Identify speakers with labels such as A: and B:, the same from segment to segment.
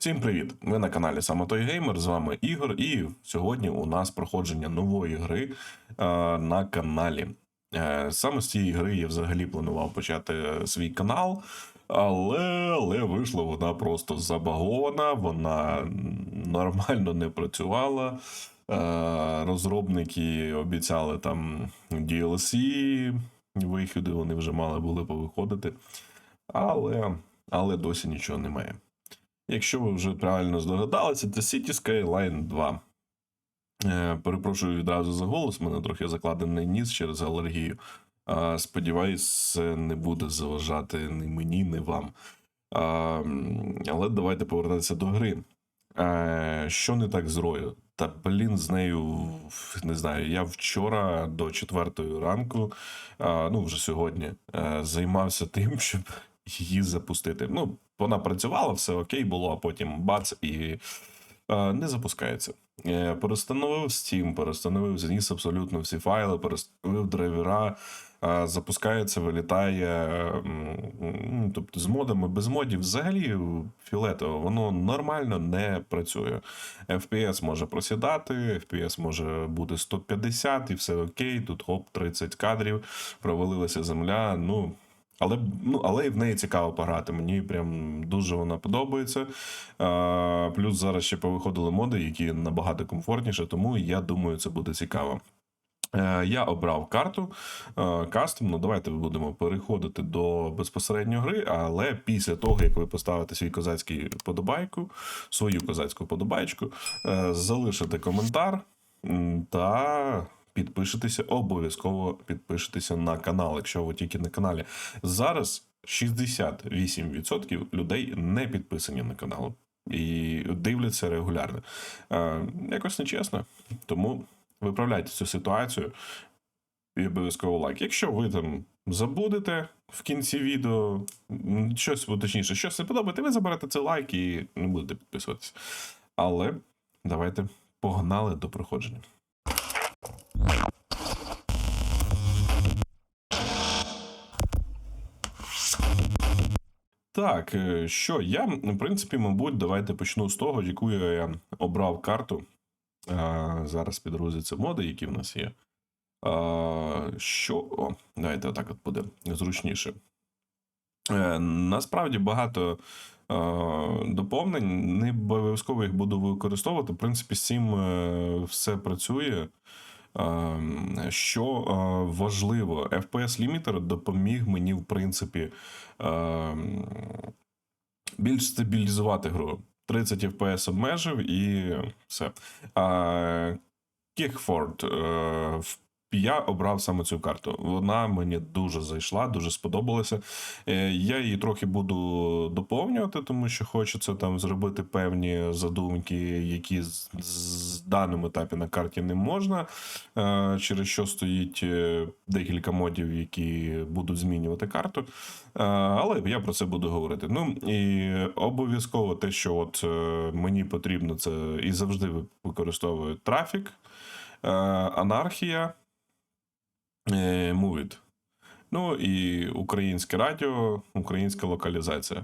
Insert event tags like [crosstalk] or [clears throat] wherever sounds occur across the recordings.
A: Всім привіт! Ви на каналі Саме той Геймер. З вами Ігор, і сьогодні у нас проходження нової гри е, на каналі. Е, саме з цієї гри я взагалі планував почати свій канал, але, але вийшла вона просто забагована, вона нормально не працювала. Е, розробники обіцяли там DLC, вихіди, вони вже мали були повиходити. Але, але досі нічого немає. Якщо ви вже правильно здогадалися, це City Skyline 2. Е, перепрошую відразу за голос, в мене трохи закладений ніс через алергію. Сподіваюсь, це не буде заважати ні мені, ні вам. Але давайте повертатися до гри. Е, що не так з Рою? Та блін, з нею не знаю. Я вчора до четвертої ранку, ну вже сьогодні, е, займався тим, [laughs] щоб її запустити. Ну, вона працювала, все окей було, а потім бац і е, не запускається. Е, перестановив Steam, перестановив зніс абсолютно всі файли, перестановив драйвера, е, запускається, вилітає. е, Тобто з модами, без модів, взагалі філетово, воно нормально не працює. FPS може просідати, FPS може бути 150 і все окей. Тут хоп, 30 кадрів, провалилася земля. Ну. Але ну, але і в неї цікаво пограти. Мені прям дуже вона подобається. А, плюс зараз ще повиходили моди, які набагато комфортніше, тому я думаю, це буде цікаво. Е, Я обрав карту е, кастомну. Давайте будемо переходити до безпосередньо гри, але після того, як ви поставите свій козацький подобайку, свою козацьку подобайку, е, залишите коментар та підпишитеся, обов'язково підпишитеся на канал, якщо ви тільки на каналі. Зараз 68% людей не підписані на канал і дивляться регулярно. Е, якось нечесно. Тому виправляйте цю ситуацію і обов'язково лайк. Якщо ви там забудете в кінці відео щось, точніше, щось не подобається, ви заберете цей лайк і не будете підписуватися. Але давайте погнали до проходження. Так, е, що я, в принципі, мабуть, давайте почну з того, яку я обрав карту. А, зараз підгрузяться моди, які в нас є. А, що. О, давайте отак от буде зручніше. Е, насправді багато е, доповнень, не обов'язково їх буду використовувати. В принципі, з цим е, все працює. Е, Що е, важливо, FPS Limiter допоміг мені, в принципі, е, більш стабілізувати гру. 30 FPS обмежив і все. Кікфорд. е, в- Я обрав саме цю карту. Вона мені дуже зайшла, дуже сподобалася. Е, Я її трохи буду доповнювати, тому що хочеться там зробити певні задумки, які з, з даному етапі на карті не можна. е, Через що стоїть е, декілька модів, які будуть змінювати карту. Але я про це буду говорити. Ну і обов'язково те, що от мені потрібно, це і завжди використовую трафік, анархія, е, It. Ну і українське радіо, українська локалізація.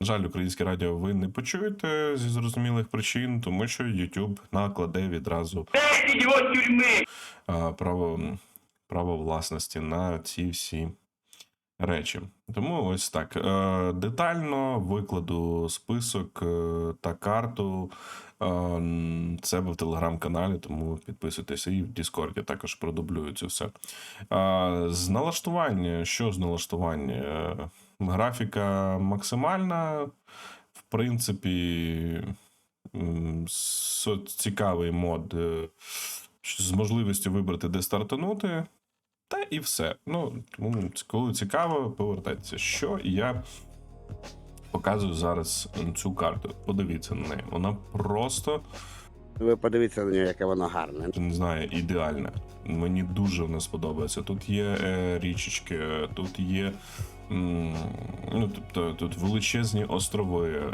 A: На жаль, українське радіо ви не почуєте зі зрозумілих причин, тому що YouTube накладе відразу право, право власності на ці всі речі. Тому ось так. Е, Детально викладу список е, та карту себе в телеграм-каналі, тому підписуйтесь і в Діскорді також продублюю це все. Е, З налаштування, що з налаштування? Графіка максимальна, в принципі, цікавий мод з можливістю вибрати, де стартанути. Та і все. Ну, тому коли цікаво, повертайтеся. Що я показую зараз цю карту. Подивіться на неї. Вона просто
B: Ви подивіться на нього, яке воно гарне.
A: не знаю, ідеальна. Мені дуже вона сподобається. Тут є е, річечки, е, тут є. м, ну, тобто, тут величезні острови. е,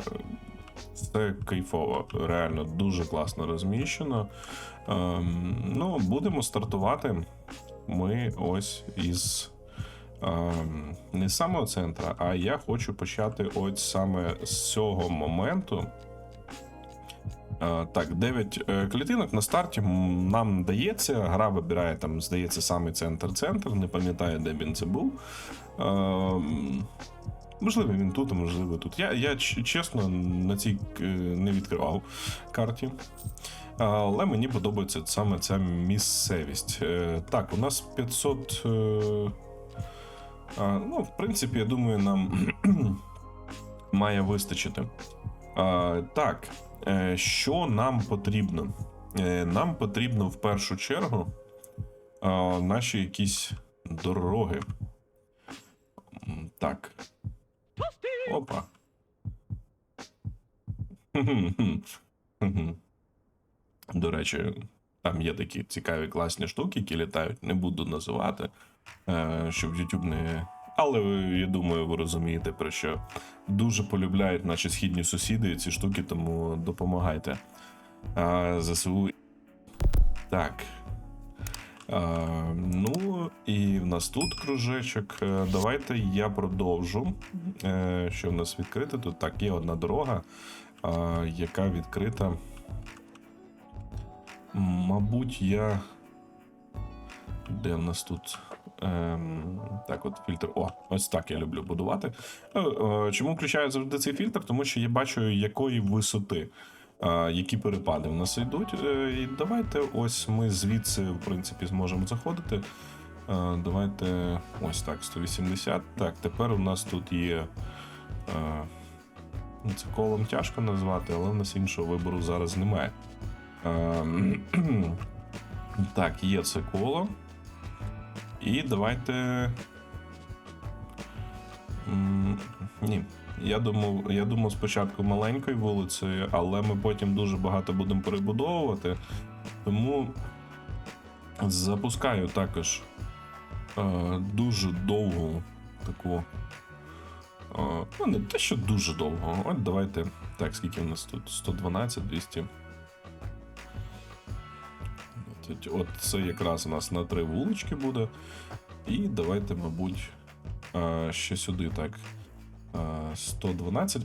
A: Все кайфово, реально дуже класно розміщено. Ем, ну, будемо стартувати. Ми ось із ем, не з самого центра, а я хочу почати ось саме з цього моменту. Е, Так, 9 клітинок на старті нам дається. Гра вибирає там, здається, саме центр-центр. Не пам'ятаю, де він це був. Можливо, він тут, а можливо, тут. Я, я чесно на цій е, не відкривав карті. Але мені подобається саме ця місцевість. Е, Так, у нас 500. е, Ну, в принципі, я думаю, нам [clears throat] має вистачити. Так, що нам потрібно? Нам потрібно в першу чергу наші якісь дороги. Так. Опа. До речі, там є такі цікаві класні штуки, які літають. Не буду називати, е, щоб YouTube не. Але я думаю, ви розумієте, про що дуже полюбляють наші східні сусіди ці штуки, тому допомагайте. ЗСУ. Так. А, ну, і в нас тут кружечок. Е, Давайте я продовжу. Е, Що в нас відкрите? Тут так, є одна дорога, яка відкрита. Мабуть, я. Де в нас тут? Ем, так, от фільтр. О, ось так я люблю будувати. Е, е, Чому включаю завжди цей фільтр? Тому що я бачу, якої висоти, які перепади в нас йдуть. Е, І давайте ось ми звідси, в принципі, зможемо заходити. Е, Давайте ось так, 180. Так, тепер у нас тут є. е, ну, Це колом тяжко назвати, але в нас іншого вибору зараз немає. Ем, Так, є це коло. І давайте. Ні. Я думав, я думав спочатку маленькою вулицею, але ми потім дуже багато будемо перебудовувати. Тому запускаю також е, дуже довгу таку. Е, ну, не те, що дуже довго. От давайте. Так, скільки в нас тут? 112, 200. От, це якраз у нас на три вулички буде. І давайте, мабуть, е, ще сюди так. Е, 112.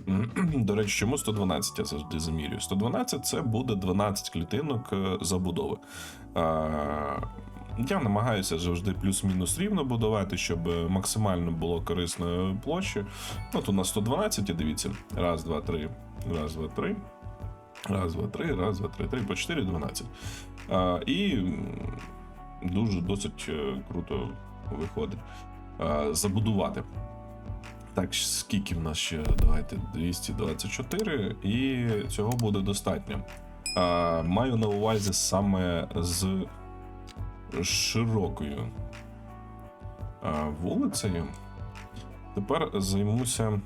A: [clears throat] До речі, чому 112 я завжди замірюю? 112 це буде 12 клітинок е, забудови. Е, Я намагаюся завжди плюс-мінус рівно будувати, щоб максимально було корисної площі. От у нас 112, і дивіться. Раз, два, три. Раз, два, три. Раз, два, три, раз, два, три, три, по 4, 12. А, і дуже досить е, круто виходить. А, забудувати. Так, скільки в нас ще? Давайте 224, і цього буде достатньо. А, маю на увазі саме з широкою а, вулицею. Тепер займуся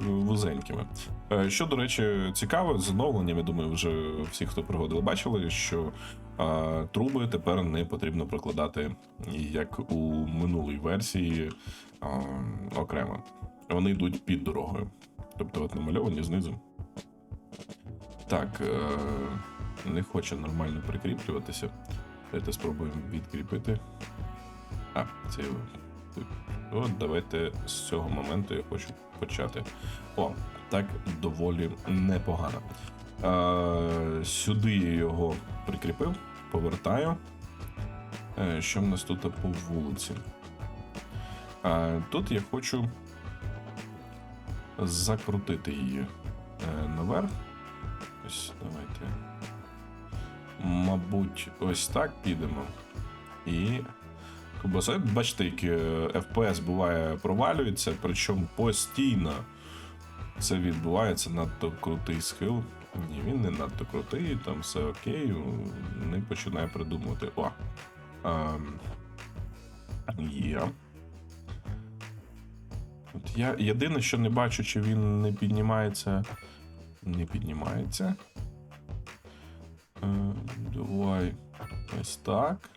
A: вузенькими. Е, Що, до речі, цікаво, з оновленням, я думаю, вже всі, хто приходили, бачили, що а, труби тепер не потрібно прокладати як у минулій версії а, окремо. Вони йдуть під дорогою. Тобто от намальовані знизу. Так, е, не хоче нормально прикріплюватися. Давайте спробуємо відкріпити. А, це. От давайте з цього моменту я хочу почати. О, так доволі непогано. Е, сюди я його прикріпив, повертаю. Е, що в нас тут по вулиці? Е, тут я хочу закрутити її е, наверх. Ось, давайте. Мабуть, ось так підемо. І. Кубаса, бачите, які е, FPS буває провалюється, причому постійно це відбувається надто крутий схил. Ні, він не надто крутий, там все окей, не починає придумувати. О. Ем, є. От я єдине, що не бачу, чи він не піднімається. Не піднімається. Е, давай ось так.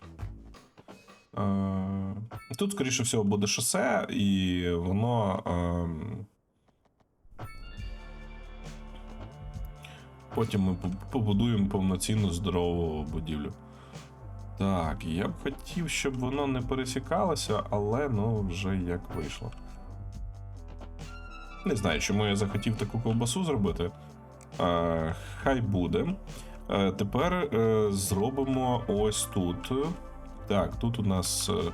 A: Е, Тут, скоріше всього, буде шосе, і воно. ем, Потім ми побудуємо повноцінну здорову будівлю. Так, я б хотів, щоб воно не пересікалося, але ну вже як вийшло. Не знаю, чому я захотів таку ковбасу зробити. Е, хай буде. Е, тепер е, зробимо ось тут. Так, тут у нас е,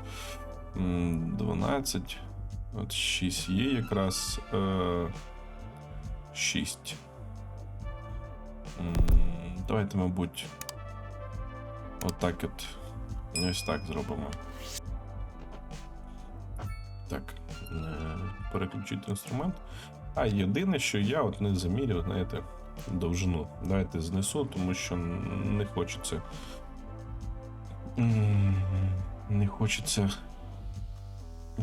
A: 12. От 6 є якраз. Е, 6. Давайте, мабуть, отак от. Ось так зробимо. Так. е, Переключити інструмент. А єдине, що я от не заміряв, знаєте, довжину. Давайте знесу, тому що не хочеться. Не хочеться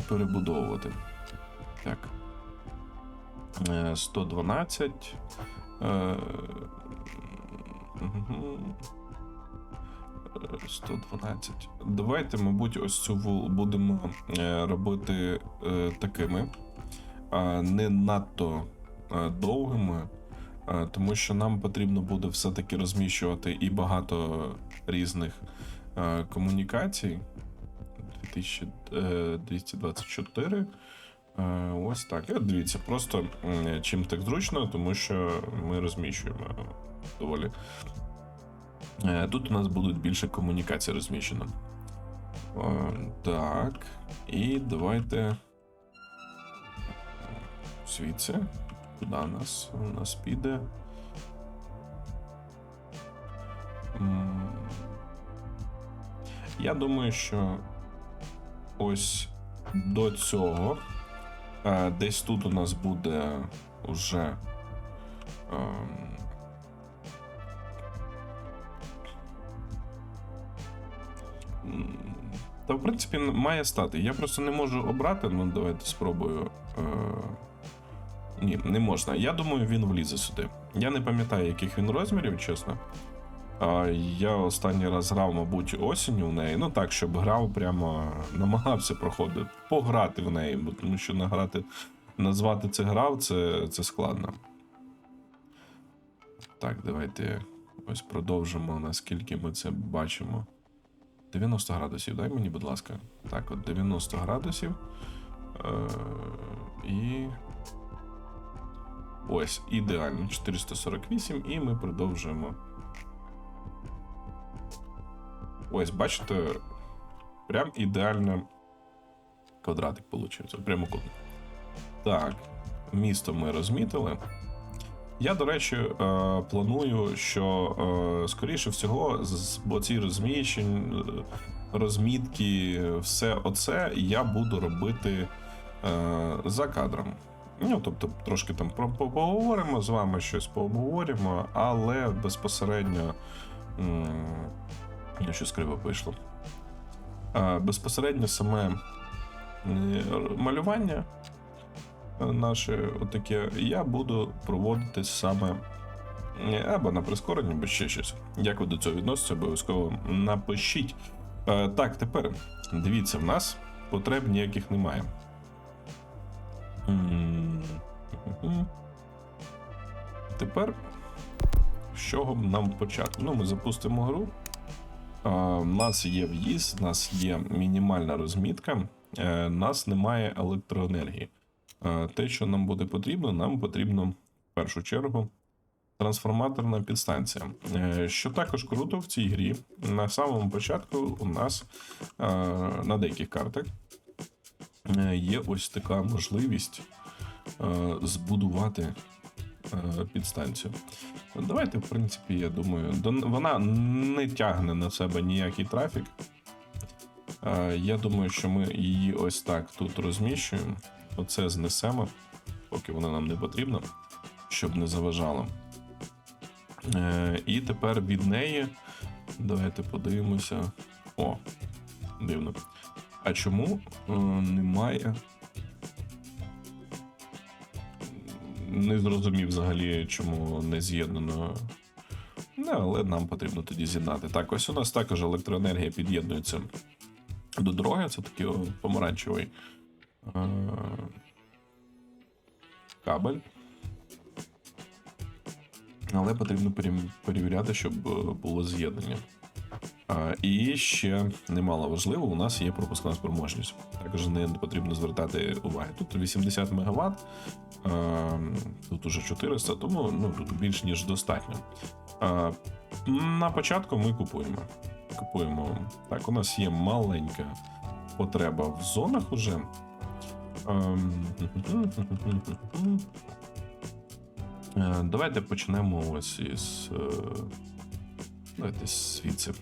A: перебудовувати. Так. Е, 112. Е. Е, 112. Давайте, мабуть, ось цю будемо робити такими. Не надто довгими. Тому що нам потрібно буде все-таки розміщувати і багато різних комунікацій. 2224. Е, Ось так. І от дивіться, просто чим так зручно, тому що ми розміщуємо доволі. Е, Тут у нас будуть більше комунікацій розміщено. Е, Так. І давайте. Звідси. Куди у нас? У нас піде. Я думаю, що ось до цього. е, Десь тут у нас буде вже. ем, Та, в принципі, має стати. Я просто не можу обрати. Ну, давайте спробую. Е... Ні, не можна. Я думаю, він влізе сюди. Я не пам'ятаю, яких він розмірів, чесно. Я останній раз грав, мабуть, осінню в неї. Ну так, щоб грав, прямо намагався проходити, пограти в неї, бо тому що награти, назвати це грав, це, це складно. Так, давайте ось продовжимо, наскільки ми це бачимо. 90 градусів, дай мені, будь ласка. Так, от 90 градусів. Е, і. Ось, ідеально. 448, і ми продовжуємо. Ось, бачите, прям ідеально квадратик получився. Прямокутник. Так, місто ми розмітили. Я, до речі, е, планую, що е, скоріше всього, бо ці розміщень, е, розмітки, все оце я буду робити за кадром. Ну, тобто, трошки там поговоримо з вами, щось пообговоримо, але безпосередньо. Я щось криво вийшло. Безпосередньо саме малювання е, наше отаке, я буду проводити саме е, або на прискоренні, або ще щось. Як ви до цього відноситесь, обов'язково напишіть. Е, Так, тепер дивіться, в нас потреб ніяких немає. Тепер з чого нам почати? Ну, ми запустимо гру. У нас є в'їзд, у нас є мінімальна розмітка, е, у нас немає електроенергії. Е, Те, що нам буде потрібно, нам потрібно в першу чергу трансформаторна підстанція. Е, Що також круто в цій грі, на самому початку у нас е, на деяких картах е, є ось така можливість е, збудувати е, підстанцію. Давайте, в принципі, я думаю, вона не тягне на себе ніякий трафік. Е, Я думаю, що ми її ось так тут розміщуємо. Оце знесемо, поки вона нам не потрібна, щоб не заважало. Е, І тепер від неї. Давайте подивимося. О, дивно. А чому е, немає не зрозумів взагалі, чому не з'єднано. Ну, але нам потрібно тоді з'єднати. Так, ось у нас також електроенергія під'єднується до дороги. Це такий помаранчевий е- кабель. Але потрібно перевіряти, щоб е, було з'єднання. І ще немало важливо, у нас є пропускна спроможність. Також не потрібно звертати уваги. Тут 80 МВт, тут уже 400, тому ну, тут більш ніж достатньо. На початку ми купуємо. Купуємо. Так, у нас є маленька потреба в зонах уже. Ем, [laughs] Е, Давайте почнемо ось із. Е, Давайте звідси.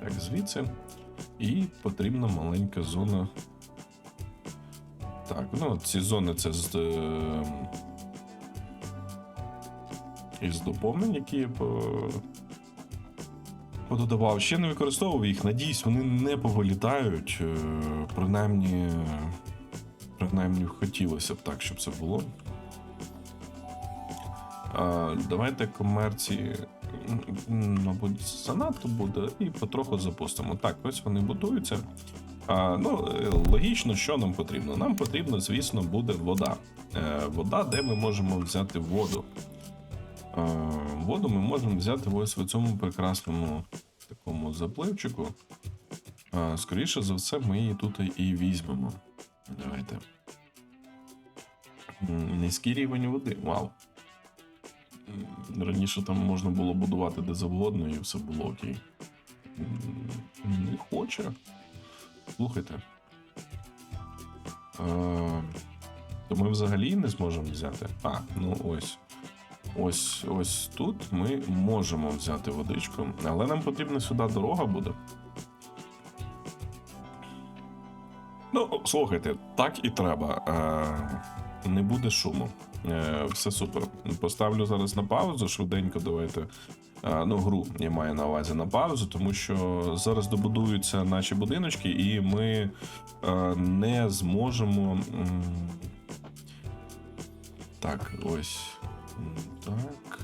A: Так, звідси. І потрібна маленька зона. Так, ну ці зони це з. е, Із доповнень, які я по... пододавав. Ще не використовував їх. Надіюсь, вони не повилітають. е, Принаймні, принаймні хотілося б так, щоб це було. Давайте комерції, мабуть, занадто буде, і потроху запустимо. Так, ось вони будуються. А, ну, е, логічно, що нам потрібно? Нам потрібно, звісно, буде вода. Е, вода, де ми можемо взяти воду. Е, воду ми можемо взяти ось в цьому прекрасному такому запливчику. Е, скоріше за все, ми її тут і візьмемо. Давайте. Низький рівень води. Вау. Раніше там можна було будувати де завгодно і все було окей. Не хоче. Слухайте. Е, то ми взагалі не зможемо взяти. А, ну ось. Ось ось тут ми можемо взяти водичку, але нам потрібна сюди дорога буде. Ну, слухайте, так і треба. Е, не буде шуму. Е, все супер. Поставлю зараз на паузу, швиденько давайте. Е, ну, гру я маю на увазі на паузу, тому що зараз добудуються наші будиночки, і ми е, не зможемо. Так, ось. Так.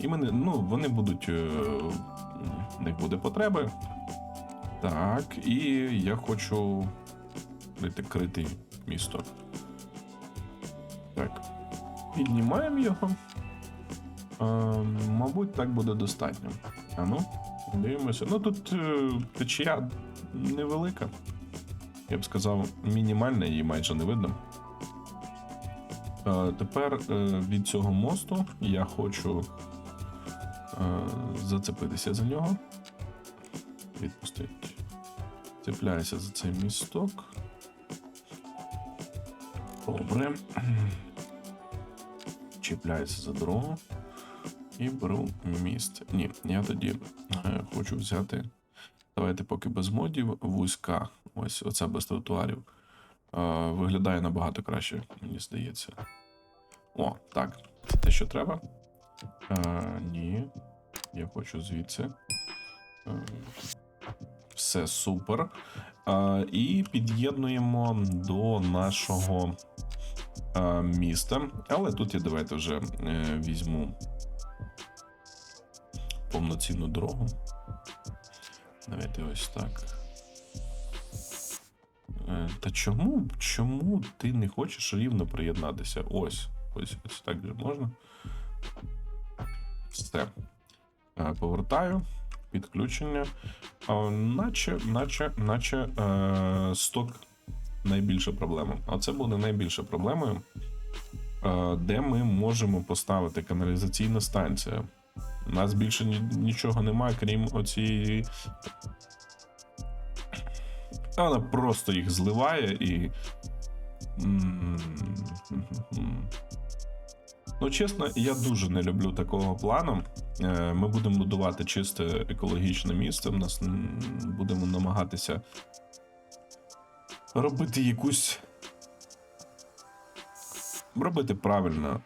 A: І мене, ну, вони будуть. В них буде потреби. Так, і я хочу крити, крити місто. Так. Піднімаємо його. Е, мабуть, так буде достатньо. А ну, дивимося. Ну тут е, течія невелика. Я б сказав, мінімальна, її майже не видно. Е, тепер е, від цього мосту я хочу е, зацепитися за нього. Відпустить. Цепляюся за цей місток. Добре. Чіпляюся за дорогу. І беру міст. Ні, я тоді е, хочу взяти. Давайте поки без модів. Вузька. Ось оце без тротуарів. Е, виглядає набагато краще, мені здається. О, так. Це те, що треба. Е, ні. Я хочу звідси. Все супер. Е, і під'єднуємо до нашого міста. Але тут я давайте вже е, візьму повноцінну дорогу. Давайте ось так. Е, Та чому, чому ти не хочеш рівно приєднатися? Ось, ось, ось так же можна. Все. Е, Повертаю. Підключення. Е, Наче, наче, наче е, сток найбільша проблема. А це буде найбільша проблемою, е, де ми можемо поставити каналізаційну станцію. У нас більше нічого немає, крім оцієї. Вона просто їх зливає і. Ну, чесно, я дуже не люблю такого плану. Е, Ми будемо будувати чисте екологічне місце. У нас будемо намагатися робити якусь. Робити правильно,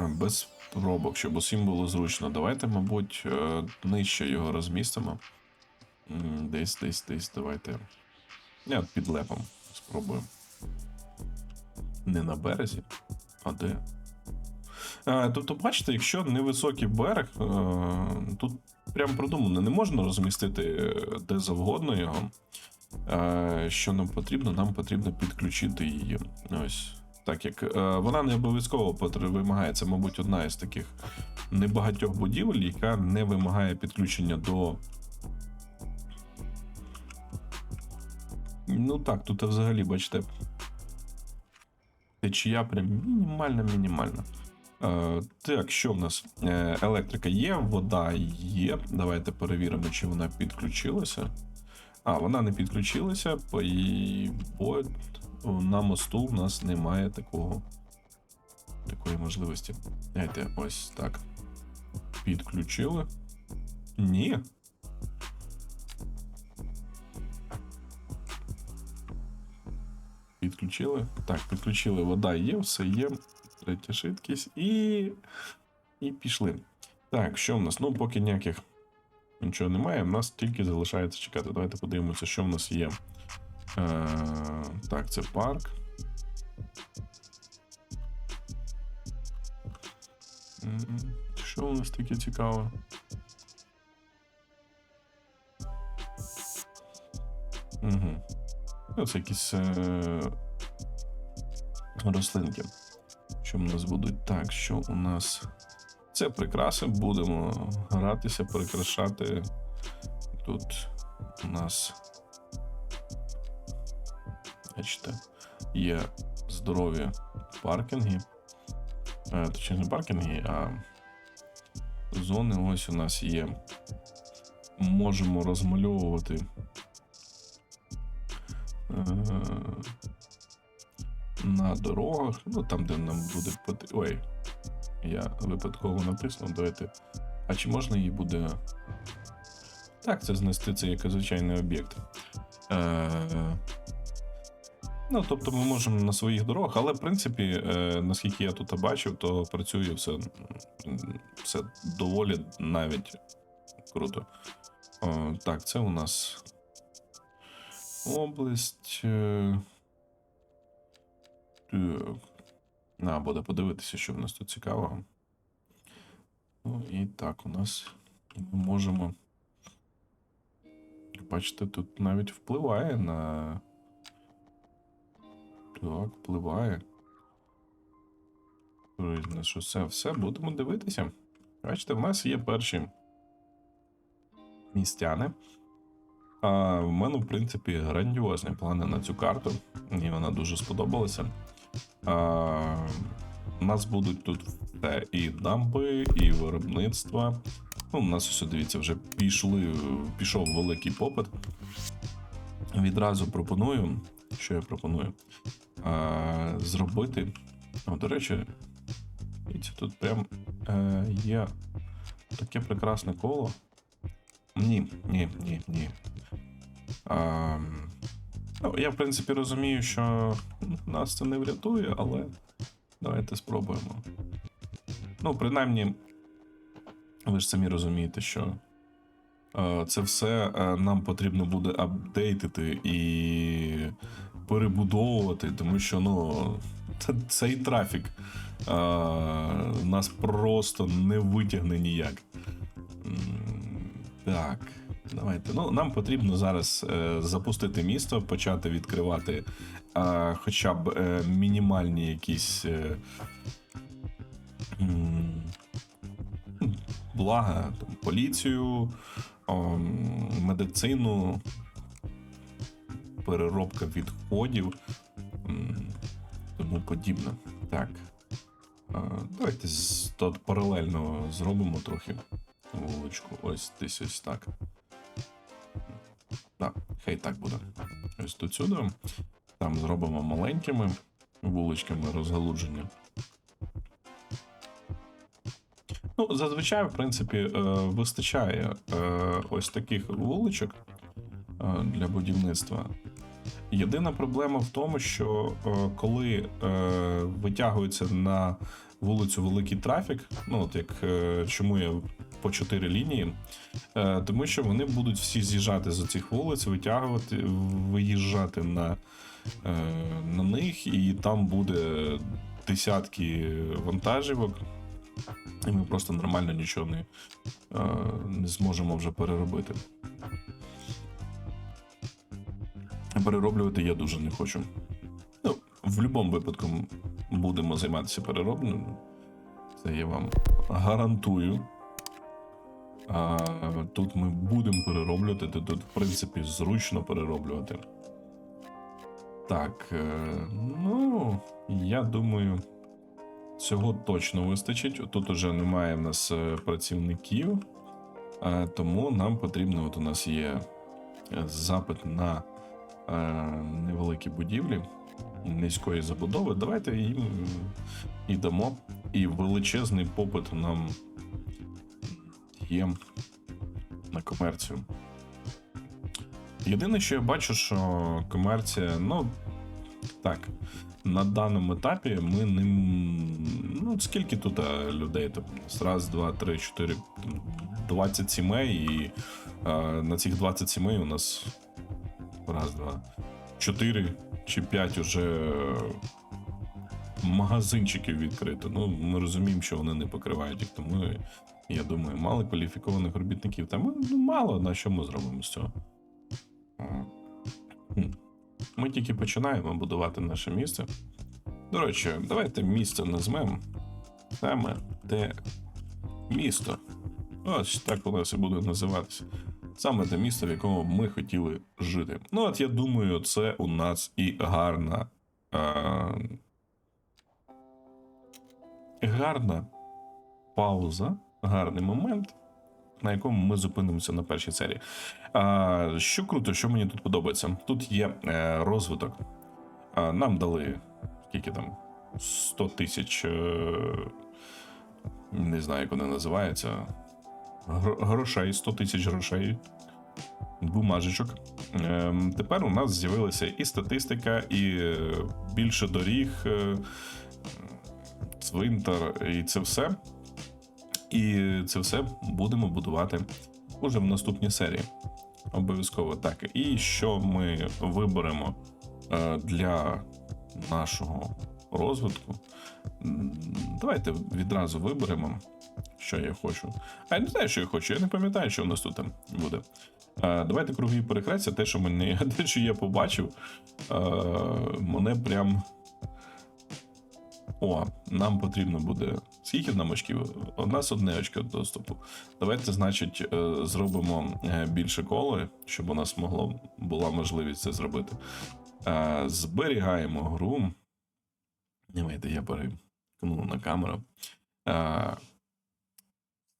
A: е, без пробок, щоб усім було зручно. Давайте, мабуть, е, нижче його розмістимо. Десь, десь, десь, давайте. Я під лепом спробую. Не на березі, а де? Е, Тобто, бачите, якщо невисокий берег, тут прям продумано, не можна розмістити де завгодно його. Е, Що нам потрібно? Нам потрібно підключити її. Ось Так як е, вона не обов'язково вимагає, це, мабуть, одна із таких небагатьох будівель, яка не вимагає підключення до. Ну так, тут взагалі, бачите, течія прям мінімальна, мінімальна. Е, так, що в нас? Е, електрика є, вода є. Давайте перевіримо, чи вона підключилася. А, вона не підключилася, бо, і- бо на мосту в нас немає такого. Такої можливості. Давайте ось так. Підключили. Ні. Підключили. Так, підключили. Вода є, все є. Третя швидкість і. І пішли. Так, що в нас? Ну, поки ніяких нічого немає, в нас тільки залишається чекати. Давайте подивимося, що в нас є. Е, так, це парк. Що у нас таке цікаве? Угу. Ну, це якісь е, рослинки. Що в нас будуть? Так, що у нас? Це прикраси. Будемо гратися, прикрашати. Тут у нас. Бачите, є здорові паркінги. Е, точніше, не паркінги, а зони ось у нас є. Можемо розмальовувати. е, На дорогах, ну там, де нам буде потрібно. Ой, я випадково натиснув, давайте. А чи можна її буде. Так, це знести це як звичайний об'єкт. Е, Ну, тобто ми можемо на своїх дорогах, але в принципі, е, наскільки я тут бачив, то працює все, все доволі навіть круто. О, так, це у нас область. е, Так. На, буде подивитися, що в нас тут цікавого. Ну і так, у нас ми можемо. Бачите, тут навіть впливає на. Так, впливає. На що все, все, будемо дивитися. Бачите, в нас є перші містяни. А в мене, в принципі, грандіозні плани на цю карту. Мені вона дуже сподобалася. А, у нас будуть тут все і дамби, і виробництва. Ну, у нас ось, дивіться, вже пішли, пішов великий попит. Відразу пропоную, що я пропоную? А, зробити. О, до речі, тут прям е, є таке прекрасне коло. Ні, ні, ні, ні. А, ну, я, в принципі, розумію, що нас це не врятує, але давайте спробуємо. Ну, принаймні, ви ж самі розумієте, що е, це все е, нам потрібно буде апдейтити і перебудовувати, тому що ну, цей трафік е, нас просто не витягне ніяк. Так, давайте. Ну, нам потрібно зараз е, запустити місто, почати відкривати е, хоча б е, мінімальні якісь. Е, блага, там, поліцію, ом, медицину, переробка відходів, м, тому подібне. Так. А, Давайте тут паралельно зробимо трохи вуличку. Ось десь ось так. Так, хай так буде. Ось тут сюди. Там зробимо маленькими вуличками розгалудження. Ну, зазвичай, в принципі, е, вистачає е, ось таких вуличок е, для будівництва. Єдина проблема в тому, що коли витягується на вулицю великий трафік, ну от як чому я по чотири лінії, е, тому що вони будуть всі з'їжджати з цих вулиць, витягувати, виїжджати на, е, на них, і там буде десятки вантажівок, і ми просто нормально нічого не, е, не зможемо вже переробити. Перероблювати я дуже не хочу. Ну, в будь-якому випадку будемо займатися переробною. Це я вам гарантую. А, тут ми будемо перероблювати, тут, в принципі, зручно перероблювати. Так, е, ну, я думаю, цього точно вистачить. Тут уже немає в нас е, працівників, е, тому нам потрібно, от у нас є запит на невеликі будівлі низької забудови. Давайте їм і дамо. І величезний попит нам є на комерцію. Єдине, що я бачу, що комерція, ну так, на даному етапі ми не. Ну, скільки тут людей? Там, раз, два, три, чотири, 20 сімей, і а, на цих 20 сімей у нас раз, два, чотири чи п'ять уже магазинчиків відкрито. Ну, ми розуміємо, що вони не покривають їх, тому я думаю, мало кваліфікованих робітників. Там ну, мало на що ми зробимо з цього. Ми тільки починаємо будувати наше місце. До речі, давайте місце назвемо саме те місто. Ось так нас і буде називатися. Саме те місто, в якому ми хотіли жити. Ну, от я думаю, це у нас і гарна. Е- гарна пауза, гарний момент, на якому ми зупинимося на першій серії. А, що круто, що мені тут подобається? Тут є е, розвиток. А, нам дали скільки там 100 тисяч. Е, не знаю, як вони називаються. Грошей, 100 тисяч грошей. Бумажечок. Ем, тепер у нас з'явилася і статистика, і е, більше доріг, е, цвинтар, і це все. І це все будемо будувати уже в наступній серії. Обов'язково так. І що ми виберемо е, для нашого розвитку? Давайте відразу виберемо, що я хочу. А я не знаю, що я хочу. Я не пам'ятаю, що у нас тут там буде. Е, Давайте круги перехрестя, те, що мені, [laughs] те, що я побачив, е, мене прям. О, нам потрібно буде. Скільки нам очків? У нас одне очко доступу. Давайте, значить, е, зробимо е, більше коло, щоб у нас могло була можливість це зробити. Е, Зберігаємо гру. Давайте я перекнула на камеру.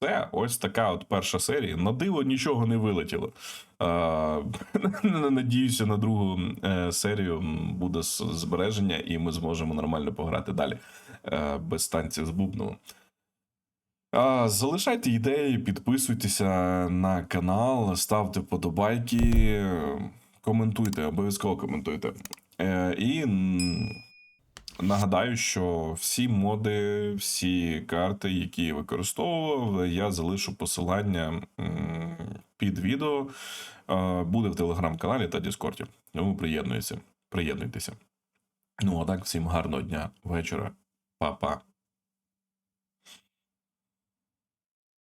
A: Це ось така от перша серія. На диво нічого не вилетіло. [laughs] Надіюся, на другу е, серію буде збереження, і ми зможемо нормально пограти далі е, без танців з бубном. Залишайте ідеї, підписуйтеся на канал, ставте вподобайки, коментуйте, обов'язково коментуйте. Е, І нагадаю, що всі моди, всі карти, які я використовував, я залишу посилання під відео. Буде в телеграм-каналі та Діскорді. Тому приєднуйтеся. Приєднуйтеся. Ну, а так, всім гарного дня, вечора, па-па.